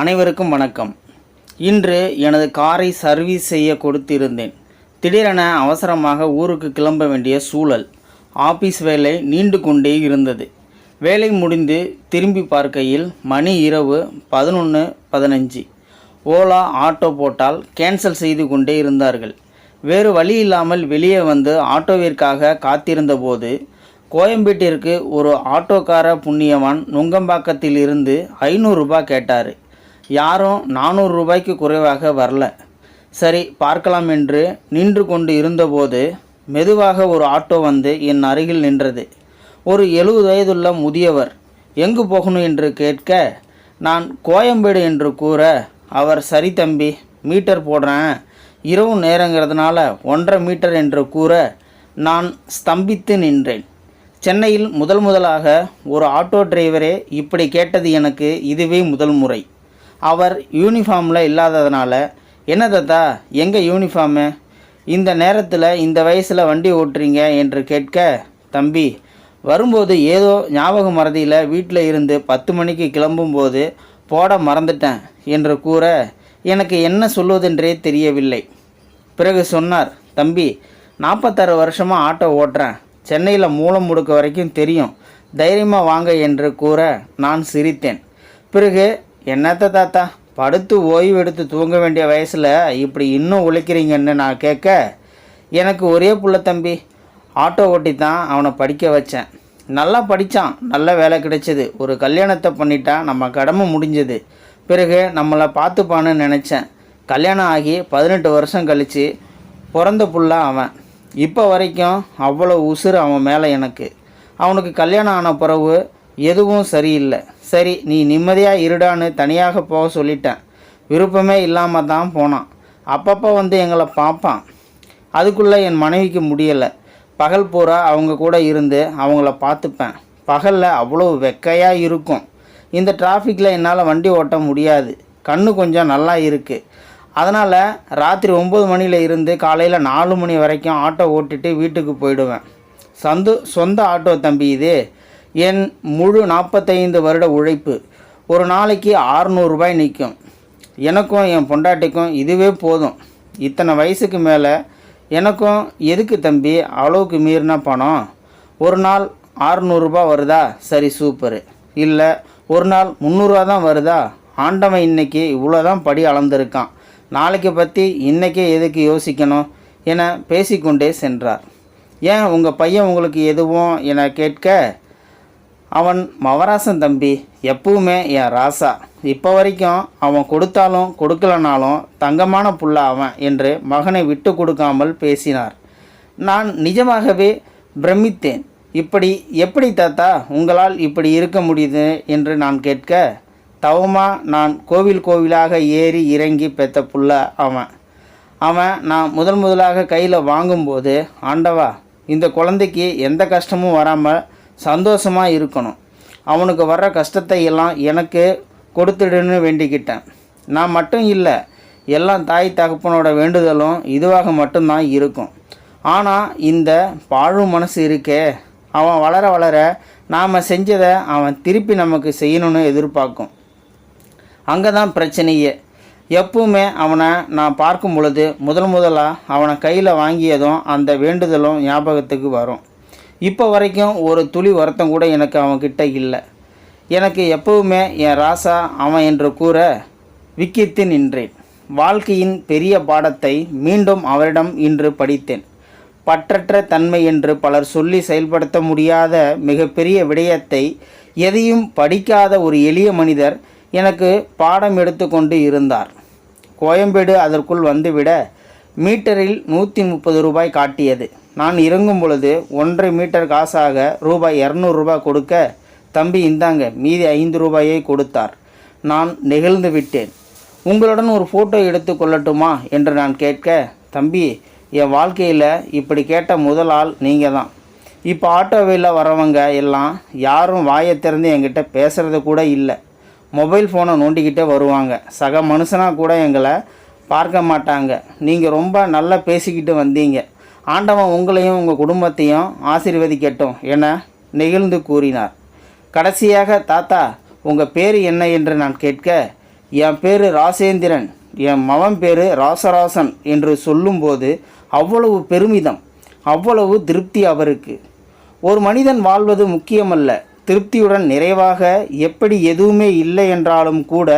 அனைவருக்கும் வணக்கம். இன்று எனது காரை சர்வீஸ் செய்ய கொடுத்திருந்தேன். திடீரென அவசரமாக ஊருக்கு கிளம்ப வேண்டிய சூழல் ஆபீஸ் வேலை நீண்டு கொண்டே இருந்தது. வேலை முடிந்து திரும்பி பார்க்கையில் மணி இரவு பதினொன்று பதினஞ்சு. ஓலா ஆட்டோ போட்டால் கேன்சல் செய்து கொண்டே இருந்தார்கள். வேறு வழி இல்லாமல் வெளியே வந்து ஆட்டோவிற்காக காத்திருந்தபோது கோயம்பேட்டிற்கு ஒரு ஆட்டோக்கார புண்ணியவான் நுங்கம்பாக்கத்தில் இருந்து ஐநூறுரூபா கேட்டார். யாரும் நானூறு ரூபாய்க்கு குறைவாக வரல. சரி பார்க்கலாம் என்று நின்று கொண்டு இருந்தபோது மெதுவாக ஒரு ஆட்டோ வந்து என் அருகில் நின்றது. ஒரு எழுபது வயதுள்ள முதியவர் எங்கு போகணும்? என்று கேட்க நான் கோயம்பேடு என்று கூற அவர் சரி தம்பி மீட்டர் போடுறேன். இரவு நேரங்கிறதுனால ஒன்றரை மீட்டர் என்று கூற நான் ஸ்தம்பித்து நின்றேன். சென்னையில் முதல் முதலாக ஒரு ஆட்டோ டிரைவரே இப்படி கேட்டது எனக்கு இதுவே முதல் முறை. அவர் யூனிஃபார்மில் இல்லாததுனால என்ன தாத்தா எங்கே யூனிஃபார்மு இந்த நேரத்தில் இந்த வயசில் வண்டி ஓட்டுறீங்க? என்று கேட்க தம்பி வரும்போது ஏதோ ஞாபக மறதியில் வீட்டில் இருந்து பத்து மணிக்கு கிளம்பும்போது போட மறந்துட்டேன் என்று கூற எனக்கு என்ன சொல்வதென்றே தெரியவில்லை. பிறகு சொன்னார் தம்பி நாற்பத்தாறு வருஷமாக ஆட்டோ ஓட்டுறேன். சென்னையில் மூலம் முடுக்க வரைக்கும் தெரியும். தைரியமாக வாங்க என்று கூற நான் சிரித்தேன். பிறகு என்னத்த தாத்தா? படுத்து ஓய்வு எடுத்து தூங்க வேண்டிய வயசில் இப்படி இன்னும் உழைக்கிறீங்கன்னு நான் கேட்க எனக்கு ஒரே புள்ள தம்பி. ஆட்டோ ஓட்டி தான் அவனை படிக்க வச்சேன். நல்லா படித்தான் நல்ல வேலை கிடைச்சிது. ஒரு கல்யாணத்தை பண்ணிட்டா நம்ம கடமை முடிஞ்சது. பிறகு நம்மளை பார்த்துப்பான்னு நினச்சேன். கல்யாணம் ஆகி பதினெட்டு வருஷம் கழித்து பிறந்த புள்ள அவன். இப்போ வரைக்கும் அவ்வளோ உசுறு அவன் மேலே எனக்கு. அவனுக்கு கல்யாணம் ஆன பிறகு எதுவும் சரியில்லை. சரி நீ நிம்மதியாக இருடான்னு தனியாக போக சொல்லிட்டேன். விருப்பமே இல்லாமல் தான் போனான். அப்பப்போ வந்து எங்களை பார்ப்பான். அதுக்குள்ளே என் மனைவிக்கு முடியலை. பகல் பூரா அவங்க கூட இருந்து அவங்கள பார்த்துப்பேன். பகலில் அவ்வளோ வெக்கையாக இருக்கும். இந்த டிராஃபிக்கில் என்னால் வண்டி ஓட்ட முடியாது. கண்ணு கொஞ்சம் நல்லா இருக்குது அதனால் ராத்திரி ஒம்பது மணியில் இருந்து காலையில் நாலு மணி வரைக்கும் ஆட்டோ ஓட்டிட்டு வீட்டுக்கு போயிடுவேன். சந்து சொந்த ஆட்டோ தம்பி இது. என் முழு நாற்பத்தைந்து வருட உழைப்பு ஒரு நாளைக்கு ஆறுநூறுபாய் நிற்கும் எனக்கும் என் பொண்டாட்டிக்கும் இதுவே போதும். இத்தனை வயசுக்கு மேலே எனக்கும் எதுக்கு தம்பி அளவுக்கு மீறினா பணம்? ஒரு நாள் ஆறுநூறுபா வருதா? சரி சூப்பரு. இல்லை ஒரு நாள் முந்நூறுரூவா தான் வருதா? ஆண்டவன் இன்னைக்கு இவ்வளோ தான் படி அளந்திருக்கான். நாளைக்கு பற்றி இன்றைக்கே எதுக்கு யோசிக்கணும் என பேசிக்கொண்டே சென்றார். ஏன் உங்கள் பையன் உங்களுக்கு எதுவும் என கேட்க அவன் மவராசன் தம்பி எப்பவுமே என் ராசா. இப்போ வரைக்கும் அவன் கொடுத்தாலும் கொடுக்கலனாலும் தங்கமான புள்ள அவன் என்று மகனை விட்டு கொடுக்காமல் பேசினார். நான் நிஜமாகவே பிரமித்தேன். இப்படி எப்படி தாத்தா உங்களால் இப்படி இருக்க முடியுது? என்று நான் கேட்க தவமா நான் கோவில் கோவிலாக ஏறி இறங்கி பெத்த புள்ள அவன். அவன் நான் முதல் முதலாக கையில் வாங்கும்போது ஆண்டவா இந்த குழந்தைக்கு எந்த கஷ்டமும் வராமல் சந்தோஷமாக இருக்கணும். அவனுக்கு வர்ற கஷ்டத்தை எல்லாம் எனக்கு கொடுத்துடுன்னு வேண்டிக்கிட்டேன். நான் மட்டும் இல்லை எல்லாம் தாய் தகப்பனோட வேண்டுதலும் இதுவாக மட்டும்தான் இருக்கும். ஆனால் இந்த பாழும் மனசு இருக்கே அவன் வளர வளர நாம் செஞ்சதை அவன் திருப்பி நமக்கு செய்யணும்னு எதிர்பார்க்கும். அங்கே தான் பிரச்சனையே. எப்பவுமே அவனை நான் பார்க்கும் பொழுது முதல் முதலாக அவனை கையில் வாங்கியதும் அந்த வேண்டுதலும் ஞாபகத்துக்கு வரும். இப்போ வரைக்கும் ஒரு துளி வருத்தம் கூட எனக்கு அவன்கிட்ட இல்லை. எனக்கு எப்பவுமே என் ராசா அவன் என்று கூற விக்கித்து நின்றேன். வாழ்க்கையின் பெரிய பாடத்தை மீண்டும் அவரிடம் இன்று படித்தேன். பற்றற்ற தன்மை என்று பலர் சொல்லி செயல்படுத்த முடியாத மிகப்பெரிய விடயத்தை எதையும் படிக்காத ஒரு எளிய மனிதர் எனக்கு பாடம் எடுத்துக்கொண்டு இருந்தார். கோயம்பேடு அதற்குள் வந்துவிட மீட்டரில் நூற்றி முப்பது ரூபாய் காட்டியது. நான் இறங்கும் பொழுது ஒன்றரை மீட்டர் காசாக ரூபாய் இரநூறுபா கொடுக்க தம்பி இந்தாங்க மீதி ஐந்து ரூபாயை கொடுத்தார். நான் நெகிழ்ந்து விட்டேன். உங்களுடன் ஒரு ஃபோட்டோ எடுத்து கொள்ளட்டுமா என்று நான் கேட்க தம்பி என் வாழ்க்கையில் இப்படி கேட்ட முதல் ஆள் நீங்கள் தான் இப்போ ஆட்டோவில் வரவங்க எல்லாம் யாரும் வாயை திறந்து என்கிட்ட பேசுகிறது கூட இல்லை. மொபைல் ஃபோனை நோண்டிக்கிட்டே வருவாங்க. சக மனுஷனாக கூட எங்களை பார்க்க மாட்டாங்க. நீங்கள் ரொம்ப நல்லா பேசிக்கிட்டு வந்தீங்க. ஆண்டவன் உங்களையும் உங்கள் குடும்பத்தையும் ஆசீர்வதிக்கட்டும் என நெகிழ்ந்து கூறினார். கடைசியாக தாத்தா உங்கள் பேர் என்ன என்று நான் கேட்க என் பேர் ராசேந்திரன் என் மவன் பேர் ராசராசன் என்று சொல்லும்போது அவ்வளவு பெருமிதம் அவ்வளவு திருப்தி அவருக்கு. ஒரு மனிதன் வாழ்வது முக்கியமல்ல திருப்தியுடன் நிறைவாக எப்படி எதுவுமே இல்லை என்றாலும் கூட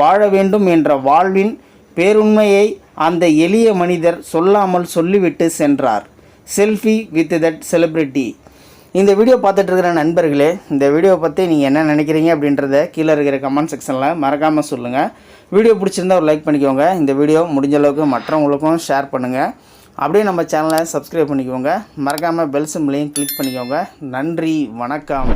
வாழ வேண்டும் என்ற வாழ்வின் பேருண்மையை அந்த எளிய மனிதர் சொல்லாமல் சொல்லிவிட்டு சென்றார். செல்ஃபி வித் தட் செலிப்ரிட்டி இந்த வீடியோ பார்த்துட்டு இருக்கிற நண்பர்களே இந்த வீடியோ பற்றி நீங்கள் என்ன நினைக்கிறீங்க அப்படின்றத கீழே இருக்கிற கமெண்ட் செக்ஷனில் மறக்காமல் சொல்லுங்கள் வீடியோ பிடிச்சிருந்தா ஒரு லைக் பண்ணிக்கோங்க. இந்த வீடியோ முடிஞ்ச அளவுக்கு மற்றவங்களுக்கும் ஷேர் பண்ணுங்கள் அப்படியே நம்ம சேனலை சப்ஸ்கிரைப் பண்ணிக்கோங்க. மறக்காமல் பெல் சிம்லையும் கிளிக் பண்ணிக்கோங்க. நன்றி வணக்கம்.